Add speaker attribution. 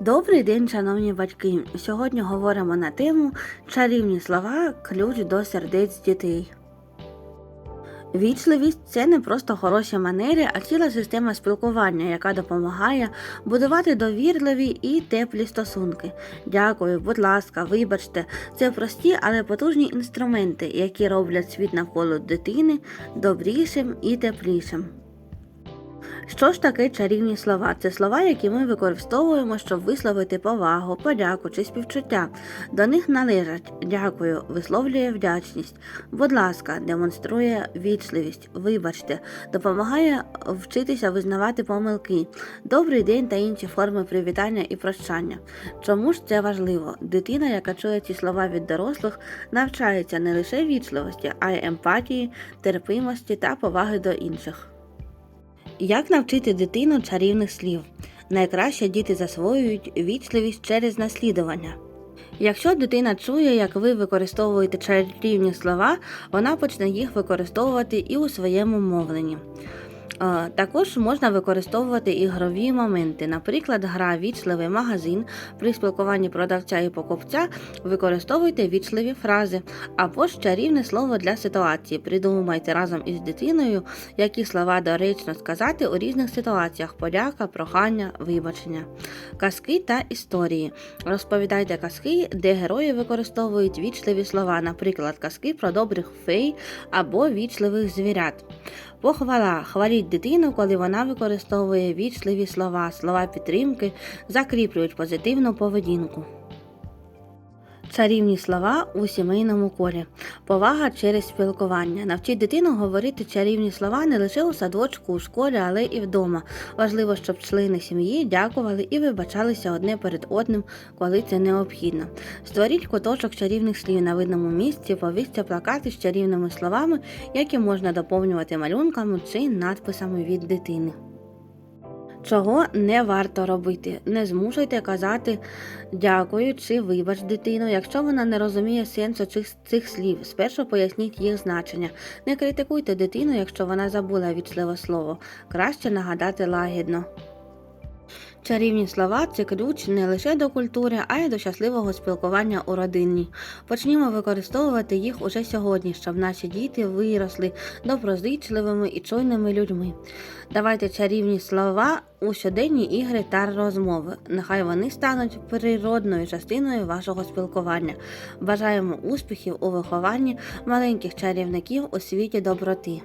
Speaker 1: Добрий день, шановні батьки. Сьогодні говоримо на тему чарівні слова ключ до сердець дітей. Вічливість це не просто хороші манери, а ціла система спілкування, яка допомагає будувати довірливі і теплі стосунки. Дякую, будь ласка, вибачте, це прості, але потужні інструменти, які роблять світ навколо дитини добрішим і теплішим. Що ж таке чарівні слова? Це слова, які ми використовуємо, щоб висловити повагу, подяку чи співчуття. До них належать дякую, висловлює вдячність. Будь ласка, демонструє вічливість, вибачте, допомагає вчитися визнавати помилки, добрий день та інші форми привітання і прощання. Чому ж це важливо? Дитина, яка чує ці слова від дорослих, навчається не лише вічливості, а й емпатії, терпимості та поваги до інших. Як навчити дитину чарівних слів? Найкраще діти засвоюють вічливість через наслідування. Якщо дитина чує, як ви використовуєте чарівні слова, вона почне їх використовувати і у своєму мовленні. Е, Також можна використовувати ігрові моменти. Наприклад, гра вічливий магазин при спілкуванні продавця і покупця використовуйте вічливі фрази або ж чарівне слово для ситуації. Придумайте разом із дитиною, які слова доречно сказати у різних ситуаціях: подяка, прохання, вибачення, казки та історії. Розповідайте казки, де герої використовують вічливі слова, наприклад, казки про добрих фей або вічливих звірят. Похвала. Хваліть дитину, коли вона використовує вічливі слова, слова підтримки, закріплюють позитивну поведінку. Чарівні слова у сімейному колі. Повага через спілкування. Навчіть дитину говорити чарівні слова не лише у садочку, у школі, але і вдома. Важливо, щоб члени сім'ї дякували і вибачалися одне перед одним, коли це необхідно. Створіть куточок чарівних слів на видному місці, повісьте плакати з чарівними словами, які можна доповнювати малюнками чи надписами від дитини. Чого не варто робити? Не змушуйте казати дякую чи вибач дитину, якщо вона не розуміє сенсу цих, цих слів. Спершу поясніть їх значення. Не критикуйте дитину, якщо вона забула вічливе слово. Краще нагадати лагідно. Чарівні слова це ключ не лише до культури, а й до щасливого спілкування у родині. Почнімо використовувати їх уже сьогодні, щоб наші діти виросли доброзичливими і чуйними людьми. Давайте чарівні слова у щоденні ігри та розмови. Нехай вони стануть природною частиною вашого спілкування. Бажаємо успіхів у вихованні маленьких чарівників у світі доброти.